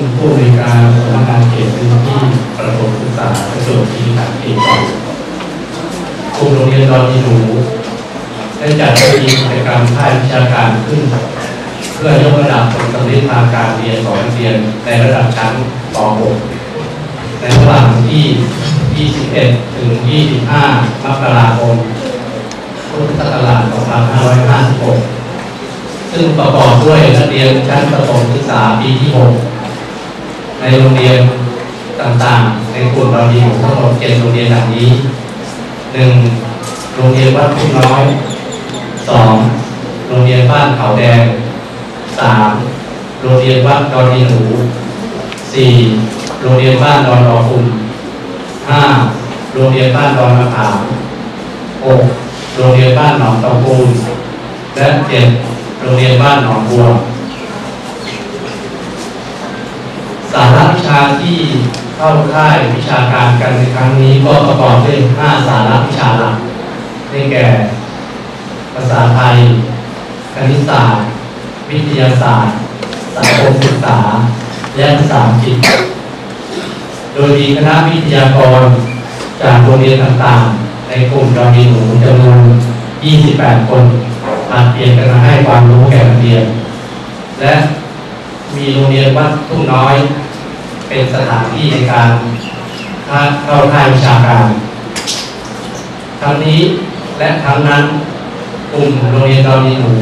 เรียนท่านผู้บริการสำนักงานเขตพื้นที่ประถมศึกษาประจวบคีรีขันเขตสองกลุ่มโรงเรียนดอนยีหนูได้จัดกิจกรรมค่ายวิชาการขึ้น เพื่อยกระดับผลสำเร็จทางการเรียนของนักเรียนในระดับชั้นป .6 ในระหว่างที่ 21 ถึง 25 มกราคมพุทธศักราช 2556 ซึ่งประกอบด้วยนักเรียนชั้นประถมศึกษาปีที่ 6 ในโรงเรียนต่างๆ ในกลุ่มเรามีอยู่ทั้งหมด7โรงเรียนดังนี้ 1. โรงเรียนวัดพุ่งน้อย 2. โรงเรียนบ้านเขาแดง 3. โรงเรียนวัดดอนดีหนู 4. โรงเรียนบ้านดอนรอคุม 5. โรงเรียนบ้านดอนมะขาม 6. โรงเรียนบ้านหนองตองปูนและ 7. โรงเรียนบ้านหนองบัว สาระวิชาที่เข้าค่ายวิชาการกันในครั้งนี้ก็ประกอบด้วย5สาระวิชาหลักได้แก่ ภาษาไทย คณิตศาสตร์ วิทยาศาสตร์ สังคมศึกษา และภาษาอังกฤษ โดยมีคณะวิทยากรจากโรงเรียนต่างๆ ในกลุ่มดาวดีหนูจำนวน 28 คนผลัดเปลี่ยนกันมาให้ความรู้แก่นักเรียน และมีโรงเรียนวัดทุ่งน้อย เป็นสถานที่ในการเข้าค่ายวิชาการทั้งนี้และทั้งนั้นกลุ่มโรงเรียนดาวดีหนู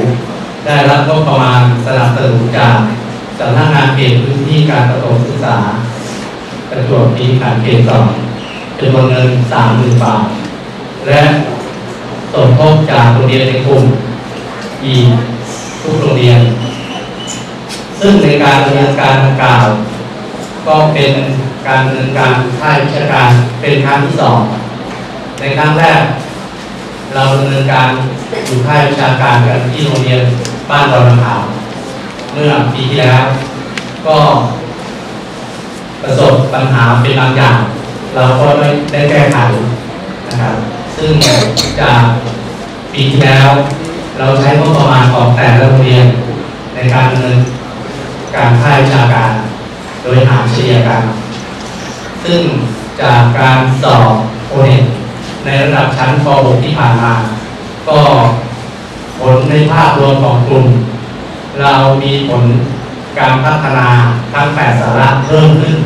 ได้รับงบประมาณสนับสนุนจากสำนักงานเขตพื้นที่การประถมศึกษาประจวบคีรีขันธ์เขตสองจำนวนเงินสามหมื่นบาท และสมทบจากโรงเรียนในกลุ่มอีกทุกโรงเรียน ซึ่งในการดำเนินการดังกล่าว ก็เป็นการดำเนินการค่ายวิชาการเป็นครั้งที่สองในครั้งแรก เราดำเนินการอยู่ค่ายวิชาการกันที่โรงเรียนบ้านดอนขามเมื่อปีที่แล้ว ก็ประสบปัญหาเป็นบางอย่าง เราก็ได้ได้แก้ไขนะครับ ซึ่งจากปีที่แล้ว เราใช้งบประมาณของแต่ละโรงเรียนในการดำเนินการค่ายวิชาการ ดยหารเฉลี่ยกัน ซึ่งจากการสอบโอเน็ตในระดับชั้นป .6 ที่ผ่านมา ก็ผลในภาพรวมของกลุ่ม เรามีผลการพัฒนาทั้ง 8 สาระเพิ่มขึ้น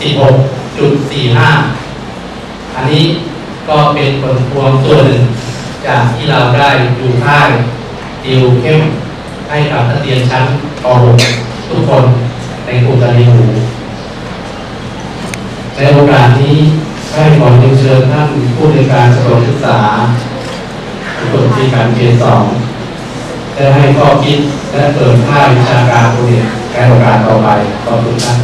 16.45 อันนี้ก็เป็นผลพวงส่วนหนึ่ง จากที่เราได้อยู่ค่ายดิวเข้มให้กับนักเรียนชั้นป .6 ทุกคน ในกลุ่มการเรียนรู้ในโอกาสนี้ได้ขอเรียนเชิญท่านผู้ในการสถานศึกษาประถมที่การเขตสองได้ให้ข้อคิดและเปิดค่าวิชาการโรงเรียนในโอกาสต่อไปขอบคุณท่าน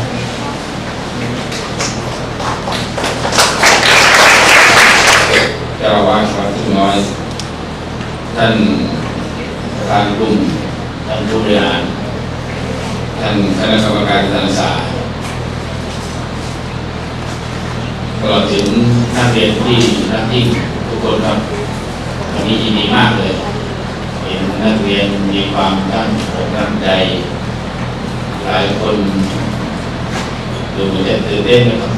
เจ้าวาสวัดทุ่งน้อย ท่านประธานกลุ่มท่านผู้บริหาร ท่านคณะกรรมการการศึกษาตลอดถึงนักเรียนที่รักยิ่ทุกคนครับวันนี้ยินดีมากเลยเห็นนักเรียนมีความตั้งอกตั้งใจหลายคนดูเหมือนจะตื่นเต้นนะครับ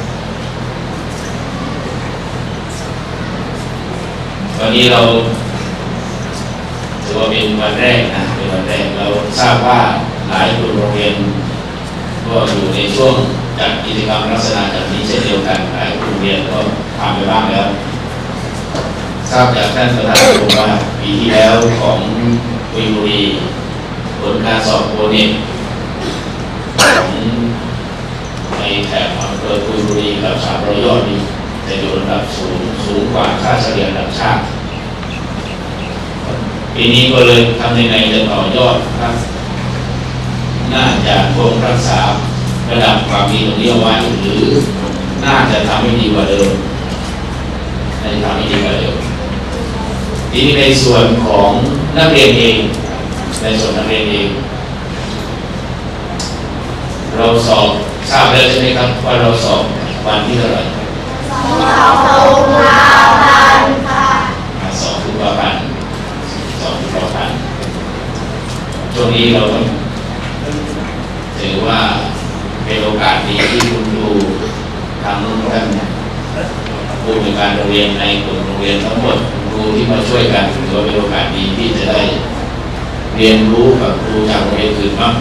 วันนี้เราถือว่าเป็นวันแรกนะเป็นวันแรกเราทราบว่า หลายโรงเรียนก็อยู่ในช่วงจัดกิจกรรมลักษณะแบบนี้เช่นเดียวกันหลายโรงเรียนก็ทำไปบ้างแล้วทราบจากท่านประธานบอกว่าปีที่แล้วของกุยบุรีผลการสอบโอเน็ตของในแถบอำเภอกุยบุรีกับสามร้อยยอดนี่จะอยู่ระดับสูงสูงกว่าค่าเฉลี่ยระดับชาติปีนี้ก็เลยทำยังไงจะต่อยอดครับ น่าจะคงรักษาระดับความดีตรงนี้เอาไว้หรือน่าจะทำให้ดีกว่าเดิมน่าจะทำให้ดีกว่าเดิมทีนี้ในส่วนของนักเรียนเอง ในส่วนนักเรียนเอง เราสอบทราบแล้วใช่ไหมครับว่าเราสอบวันที่เท่าไหร่สองกุมภาพันธ์สองกุมภาพันธ์ช่วงนี้เราต้อง ถือว่าเป็นโอกาสดีที่คุณครูทางท่านผู้ในการโรงเรียนในกลุ่มโรงเรียนทั้งหมดครูที่มาช่วยกันถือว่าเป็นโอกาสดีที่จะได้เรียนรู้กับครูจากโรงเรียนอื่นบ้าง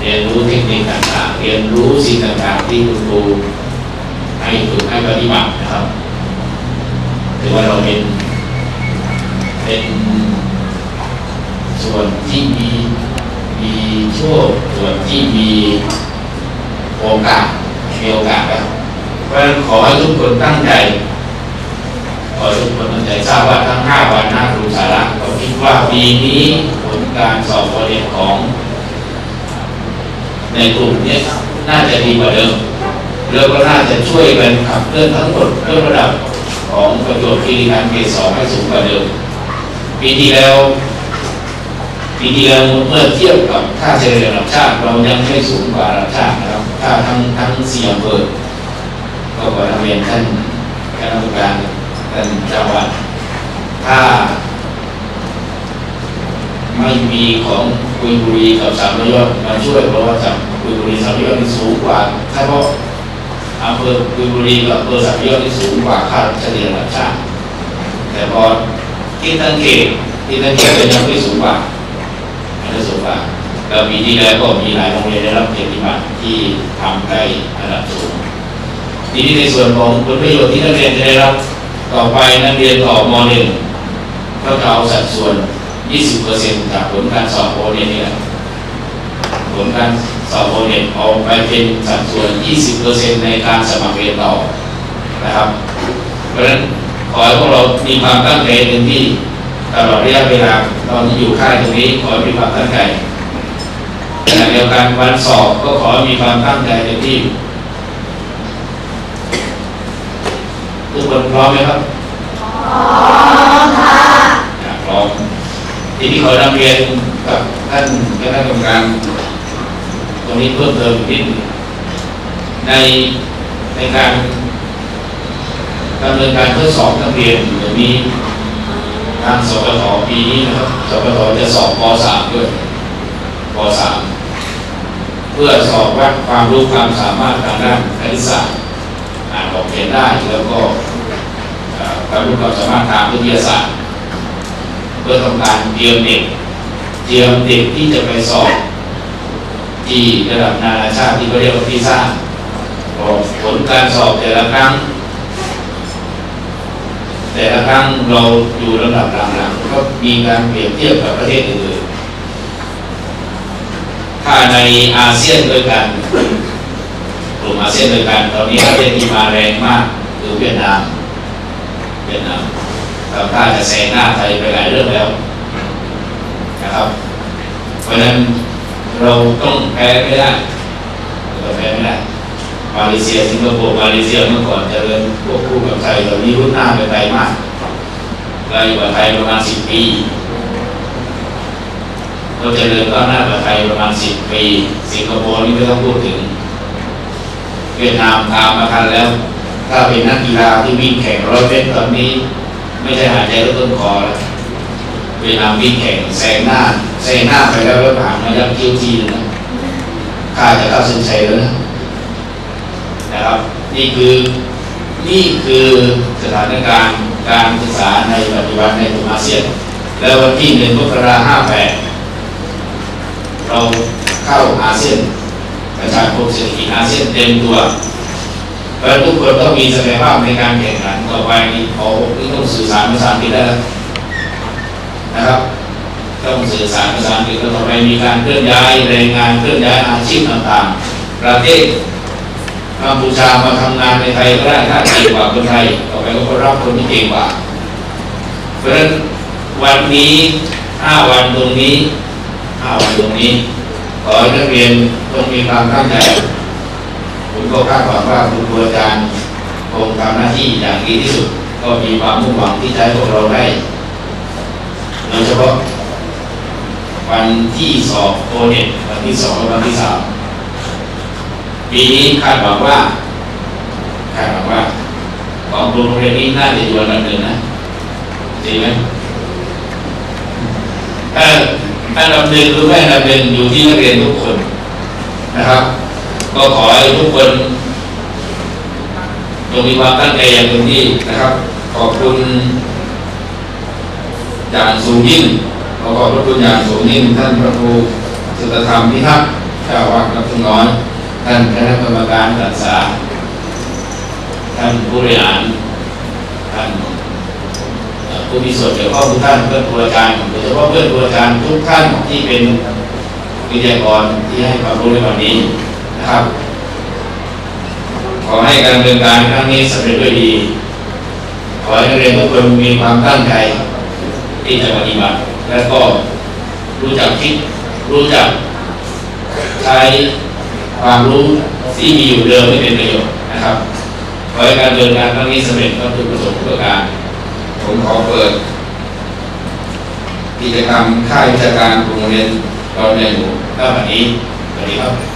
เรียนรู้เทคนิคต่างๆ เรียนรู้สิ่งต่างๆ ที่คุณครูให้ฝึกให้ปฏิบัตินะครับถือว่าเราเป็นเป็นส่วนที่มี มีโชคส่วนที่มีโอกาสมีโอกาสครับเพราะฉะนั้นขอให้ทุกคนตั้งใจขอให้ทุกคนตั้งใจทราบว่าทั้ง5วันน้าครูสาระก็คิดว่าปีนี้ผลการสอบโอเรียนของ ในกลุ่มนี้น่าจะดีกว่าเดิมแล้วก็น่าจะช่วยกันขับเคลื่อนทั้งหมดเพื่องระดับของประโยชน์คีรีการเกรดสองให้สูงกว่าเดิมปีที่แล้ว ปีที่แล้วเมื่อเทียบกับค่าเฉลี่ยระดับชาติเรายังไม่สูงกว่าระดับชาตินะครับค่าทั้งทั้งสี่อำเภอก็ขอเรียนท่านคณะกรรมการท่านเจ้าวัดถ้าไม่มีของกุยบุรีกับสามยอดมาช่วยเพราะว่าจากกุยบุรีสามยอดนี่สูงกว่าเฉพาะอำเภอกุยบุรีกับอำเภอสามยอดนี่สูงกว่าค่าเฉลี่ยระดับชาติแต่พอที่ตั้งเขตที่ตั้งเขตเป็นยังไม่สูงกว่า ไม่ได้สูงกว่าแล้วปีที่แล้วก็มีหลายโรงเรียนได้รับเกียรติบัตรที่ทำได้ระดับสูงทีนี้ในส่วนของผลประโยชน์ที่นักเรียนจะได้รับต่อไปนักเรียนต่อม .1 ก็จะเอาสัดส่วน 20%จากผลการสอบโอเน็ตนี่แหละผลการสอบโอเน็ตเอาไปเป็นสัดส่วน 20%ในการสมัครเรียนต่อนะครับ เพราะฉะนั้นขอให้พวกเรามีความตั้งใจเต็มที่ ตลอดระยะเวลาตอนที่อยู่ค่ายตรงนี้ขอให้มีความตั้งใจขณะเดียวกันวันสอบก็ขอให้มีความตั้งใจเต็มที่ทุกคนพร้อมไหมครับอ่าพร้อมทีนี้ขอนำเรียนกับท่านคณะกรรมการ ตรงนี้เพิ่มเติมอีกนิดในในการดำเนินการทดสอบนักเรียนอย่างนี้ ทางสปทปีนี้นะครับสปทจะสอบป .3 ด้วยป .3 เพื่อสอบวัดความรู้ความสามารถทางด้านคณิตศาสตร์อ่านออกเขียนได้แล้วก็ความรู้ความสามารถทางวิทยาศาสตร์ เพื่อต้องการเตรียมเด็กเตรียมเด็กที่จะไปสอบที่ระดับนานาชาติที่เขาเรียกว่าพิซ่าผลการสอบแต่ละครั้ง แต่ละครั้งเราอยู่ระดับหลังๆก็มีการเปรียบเทียบกับประเทศอื่นๆถ้าในอาเซียนด้วยกันกลุ่มอาเซียนด้วยกันตอนนี้ประเทศที่มาแรงมากคือเวียดนามเวียดนามเราถ้าจะแซงหน้าไทยไปหลายเรื่องแล้วนะครับ เพราะฉะนั้นเราต้องแพ้ไม่ได้เราแพ้ไม่ได้ มาเลเซียสิงคโปร์มาเลเซียเมื่อก่อนเจริญควบคู่กับไทยตอนนี้รุ่นหน้าไปไกลมากไกลกว่าไทยประมาณสิบปีเราเจริญก้าวหน้ากว่าไทยประมาณสิบปีสิงคโปร์นี่ไม่ต้องพูดถึงเวียดนามตามมาทันแล้ว ถ้าเป็นนักกีฬาที่วิ่งแข่งร้อยเมตรตอนนี้ ไม่ใช่หายใจลดต้นคอแล้วเวียดนามวิ่งแข่งแซงหน้าแซงหน้าไปแล้วแล้วผ่านมายังคิวทีนนะข้าจะเข้าเส้นชัยแล้วนะ นะครับนี่คือนี่คือสถานการณ์การศึกษาในปัจจุบันในกลุ่มอาเซียน แล้ววันที่หนึ่งมกราห้าแปดเราเข้าอาเซียนประชาคมเศรษฐกิจอาเซียนเต็มตัวเพราะทุกคนต้องมีศักยภาพในการแข่งขันต่อไปนี้ขอผมต้องสื่อสารภาษาอังกฤษได้แล้วนะครับต้องสื่อสารภาษาอังกฤษแล้วต่อไปมีการเคลื่อนย้ายแรงงานเคลื่อนย้ายอาชีพต่างๆ ประเทศ กัมพูชามาทำงานในไทยก็ได้ถ้าเก่งกว่าคนไทยต่อไปก็รับคนที่เก่งกว่า เพราะฉะนั้นวันนี้ห้าวันตรงนี้ห้าวันตรงนี้ขอให้นักเรียนต้องมีความตั้งใจผมก็คาดหวังว่าคุณครูอาจารย์คงทำหน้าที่อย่างดีที่สุด ก็มีความมุ่งหวังที่จะให้พวกเราได้โดยเฉพาะวันที่สอบโอเน็ตวันที่สองและวันที่สาม ปีนี้คาดหวังว่าคาดหวังว่า ของโรงเรียนนี้น่าจะอยู่อันดับหนึ่งนะจริงไหมถ้าอันดับหนึ่งหรือไม่อันดับหนึ่งอยู่ที่นักเรียนทุกคนนะครับ ก็ขอให้ทุกคนจงมีความตั้งใจอย่างเต็มที่นะครับ ขอบคุณอย่างสูงยิ่งขอขอบพระคุณอย่างสูงยิ่งท่านพระครูสุตธรรมพิทักษ์เจ้าวัดกับทุ่งน้อย ท่านคณะกรรมการศึกษาท่านผู้บริหารท่านผู้มีส่วนเกี่ยวข้องทุกท่านเพื่อนครูอาจารย์โดยเฉพาะเพื่อนครูอาจารย์ทุกท่านที่เป็นวิทยากรที่ให้ความรู้ในวันนี้นะครับ ขอให้การดำเนินการครั้งนี้สำเร็จด้วยดี ขอให้นักเรียนทุกคนมีความตั้งใจที่จะปฏิบัติ และก็รู้จักคิดรู้จักใช้ ความรู้ที่มีอยู่เดิมไม่เป็นประโยชน์นะครับขอให้การดำเนินการครั้งนี้สำเร็จก็คือประสบผลประการผมขอเปิด กิจกรรมค่ายวิชาการโรงเรียนเราในหมู่หน้าวันนี้สวัสดีครับ